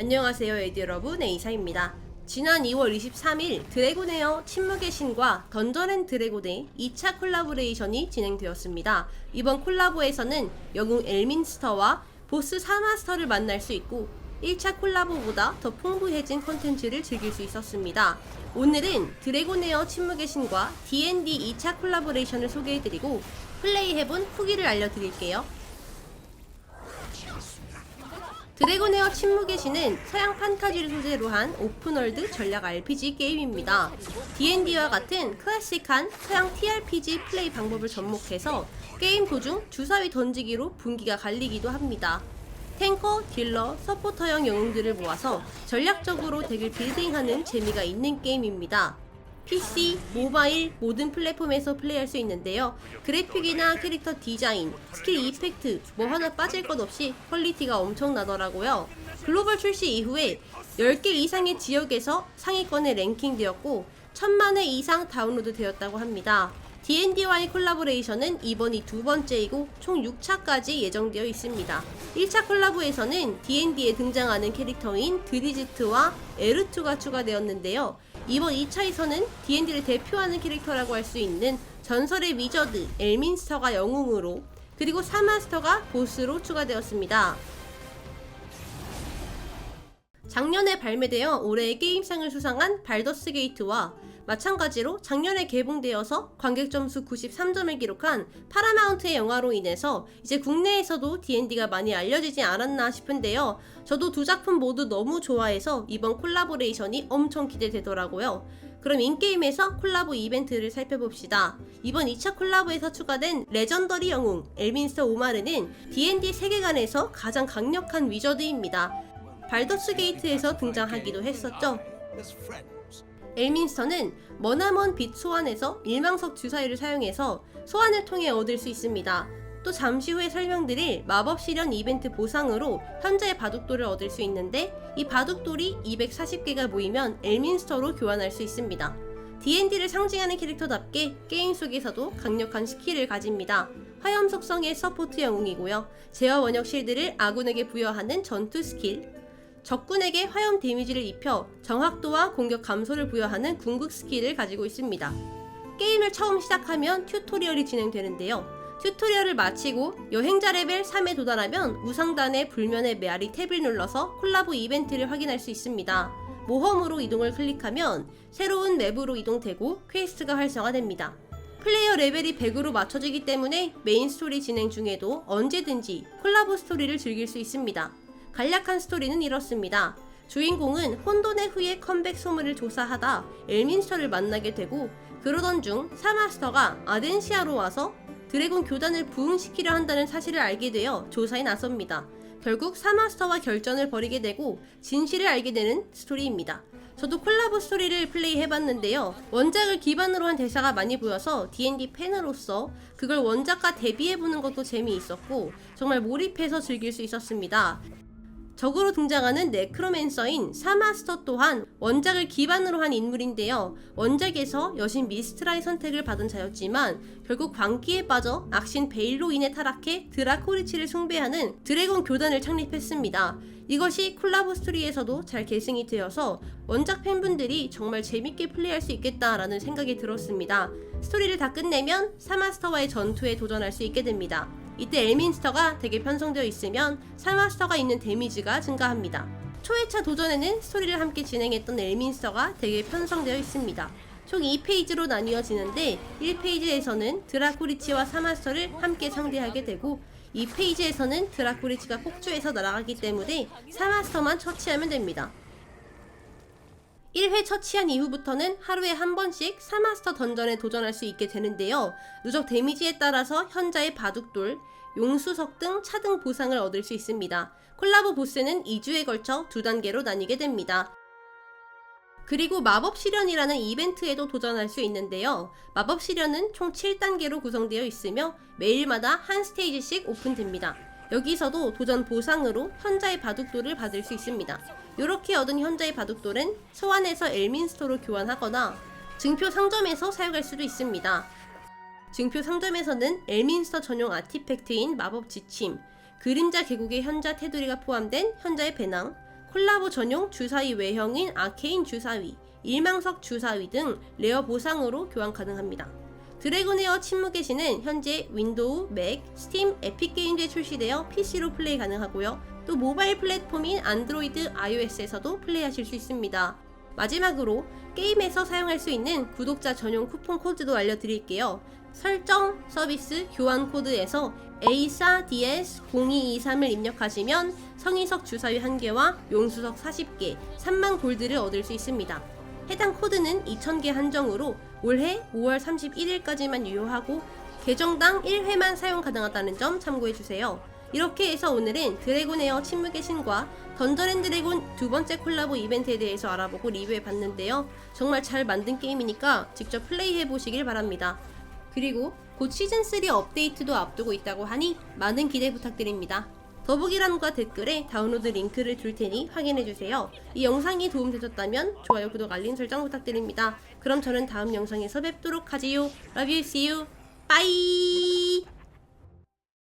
안녕하세요 에디 여러분 에이사입니다. 지난 2월 23일 드래곤에어 침묵의 신과 던전앤 드래곤의 2차 콜라보레이션이 진행되었습니다. 이번 콜라보에서는 영웅 엘민스터와 보스 사마스터를 만날 수 있고 1차 콜라보보다 더 풍부해진 콘텐츠를 즐길 수 있었습니다. 오늘은 드래곤에어 침묵의 신과 D&D 2차 콜라보레이션을 소개해드리고 플레이해본 후기를 알려드릴게요. 드래곤에어 침묵의 신은 서양 판타지를 소재로 한 오픈월드 전략 RPG 게임입니다. D&D와 같은 클래식한 서양 TRPG 플레이 방법을 접목해서 게임 도중 주사위 던지기로 분기가 갈리기도 합니다. 탱커, 딜러, 서포터형 영웅들을 모아서 전략적으로 덱을 빌딩하는 재미가 있는 게임입니다. PC, 모바일 모든 플랫폼에서 플레이할 수 있는데요. 그래픽이나 캐릭터 디자인, 스킬 이펙트 뭐 하나 빠질 것 없이 퀄리티가 엄청나더라고요. 글로벌 출시 이후에 10개 이상의 지역에서 상위권에 랭킹되었고 천만 회 이상 다운로드 되었다고 합니다. D&D와의 콜라보레이션은 이번이 두 번째이고 총 6차까지 예정되어 있습니다. 1차 콜라보에서는 D&D에 등장하는 캐릭터인 드리지트와 에르투가 추가되었는데요. 이번 2차에서는 D&D를 대표하는 캐릭터라고 할 수 있는 전설의 위저드 엘민스터가 영웅으로 그리고 사마스터가 보스로 추가되었습니다. 작년에 발매되어 올해의 게임상을 수상한 발더스 게이트와 마찬가지로 작년에 개봉되어서 관객 점수 93점을 기록한 파라마운트의 영화로 인해서 이제 국내에서도 D&D가 많이 알려지지 않았나 싶은데요. 저도 두 작품 모두 너무 좋아해서 이번 콜라보레이션이 엄청 기대되더라고요. 그럼 인게임에서 콜라보 이벤트를 살펴봅시다. 이번 2차 콜라보에서 추가된 레전더리 영웅 엘민스터 오마르는 D&D 세계관에서 가장 강력한 위저드입니다. 발더스 게이트에서 등장하기도 했었죠. 엘민스터는 머나먼 빛 소환에서 일망석 주사위를 사용해서 소환을 통해 얻을 수 있습니다. 또 잠시 후에 설명드릴 마법 실현 이벤트 보상으로 현재의 바둑돌을 얻을 수 있는데 이 바둑돌이 240개가 모이면 엘민스터로 교환할 수 있습니다. D&D를 상징하는 캐릭터답게 게임 속에서도 강력한 스킬을 가집니다. 화염 속성의 서포트 영웅이고요. 제어 원역 실드를 아군에게 부여하는 전투 스킬, 적군에게 화염 데미지를 입혀 정확도와 공격 감소를 부여하는 궁극 스킬을 가지고 있습니다. 게임을 처음 시작하면 튜토리얼이 진행되는데요. 튜토리얼을 마치고 여행자 레벨 3에 도달하면 우상단의 불면의 메아리 탭을 눌러서 콜라보 이벤트를 확인할 수 있습니다. 모험으로 이동을 클릭하면 새로운 맵으로 이동되고 퀘스트가 활성화됩니다. 플레이어 레벨이 100으로 맞춰지기 때문에 메인 스토리 진행 중에도 언제든지 콜라보 스토리를 즐길 수 있습니다. 간략한 스토리는 이렇습니다. 주인공은 혼돈의 후예 컴백 소문을 조사하다 엘민스터를 만나게 되고 그러던 중 사마스터가 아덴시아로 와서 드래곤 교단을 부흥시키려 한다는 사실을 알게 되어 조사에 나섭니다. 결국 사마스터와 결전을 벌이게 되고 진실을 알게 되는 스토리입니다. 저도 콜라보 스토리를 플레이 해봤는데요. 원작을 기반으로 한 대사가 많이 보여서 D&D 팬으로서 그걸 원작과 대비해보는 것도 재미있었고 정말 몰입해서 즐길 수 있었습니다. 적으로 등장하는 네크로맨서인 사마스터 또한 원작을 기반으로 한 인물인데요. 원작에서 여신 미스트라의 선택을 받은 자였지만 결국 광기에 빠져 악신 베일로 인해 타락해 드라코리치를 숭배하는 드래곤 교단을 창립했습니다. 이것이 콜라보 스토리에서도 잘 계승이 되어서 원작 팬분들이 정말 재밌게 플레이할 수 있겠다라는 생각이 들었습니다. 스토리를 다 끝내면 사마스터와의 전투에 도전할 수 있게 됩니다. 이때 엘민스터가 덱에 편성되어 있으면 사마스터가 있는 데미지가 증가합니다. 초회차 도전에는 스토리를 함께 진행했던 엘민스터가 덱에 편성되어 있습니다. 총 2페이지로 나뉘어지는데 1페이지에서는 드라코리치와 사마스터를 함께 상대하게 되고 2페이지에서는 드라코리치가 폭주해서 날아가기 때문에 사마스터만 처치하면 됩니다. 1회 처치한 이후부터는 하루에 한 번씩 사마스터 던전에 도전할 수 있게 되는데요. 누적 데미지에 따라서 현자의 바둑돌, 용수석 등 차등 보상을 얻을 수 있습니다. 콜라보 보스는 2주에 걸쳐 두 단계로 나뉘게 됩니다. 그리고 마법 실현이라는 이벤트에도 도전할 수 있는데요. 마법 실현은 총 7단계로 구성되어 있으며 매일마다 한 스테이지씩 오픈됩니다. 여기서도 도전 보상으로 현자의 바둑돌을 받을 수 있습니다. 이렇게 얻은 현자의 바둑돌은 소환해서 엘민스터로 교환하거나 증표 상점에서 사용할 수도 있습니다. 증표 상점에서는 엘민스터 전용 아티팩트인 마법 지침, 그림자 계곡의 현자 테두리가 포함된 현자의 배낭, 콜라보 전용 주사위 외형인 아케인 주사위, 일망석 주사위 등 레어 보상으로 교환 가능합니다. 드래곤에어 침묵의 신은 현재 윈도우, 맥, 스팀, 에픽 게임즈에 출시되어 PC로 플레이 가능하고요. 또 모바일 플랫폼인 안드로이드, iOS에서도 플레이하실 수 있습니다. 마지막으로 게임에서 사용할 수 있는 구독자 전용 쿠폰 코드도 알려드릴게요. 설정 서비스 교환 코드에서 A4DS0223을 입력하시면 성인석 주사위 1개와 용수석 40개, 3만 골드를 얻을 수 있습니다. 해당 코드는 2,000개 한정으로 올해 5월 31일까지만 유효하고 계정당 1회만 사용 가능하다는 점 참고해주세요. 이렇게 해서 오늘은 드래곤 에어 침묵의 신과 던전앤 드래곤 두 번째 콜라보 이벤트에 대해서 알아보고 리뷰해 봤는데요. 정말 잘 만든 게임이니까 직접 플레이해 보시길 바랍니다. 그리고 곧 시즌3 업데이트도 앞두고 있다고 하니 많은 기대 부탁드립니다. 더보기란과 댓글에 다운로드 링크를 둘 테니 확인해주세요. 이 영상이 도움되셨다면 좋아요, 구독, 알림 설정 부탁드립니다. 그럼 저는 다음 영상에서 뵙도록 하지요. Love you, see you, bye!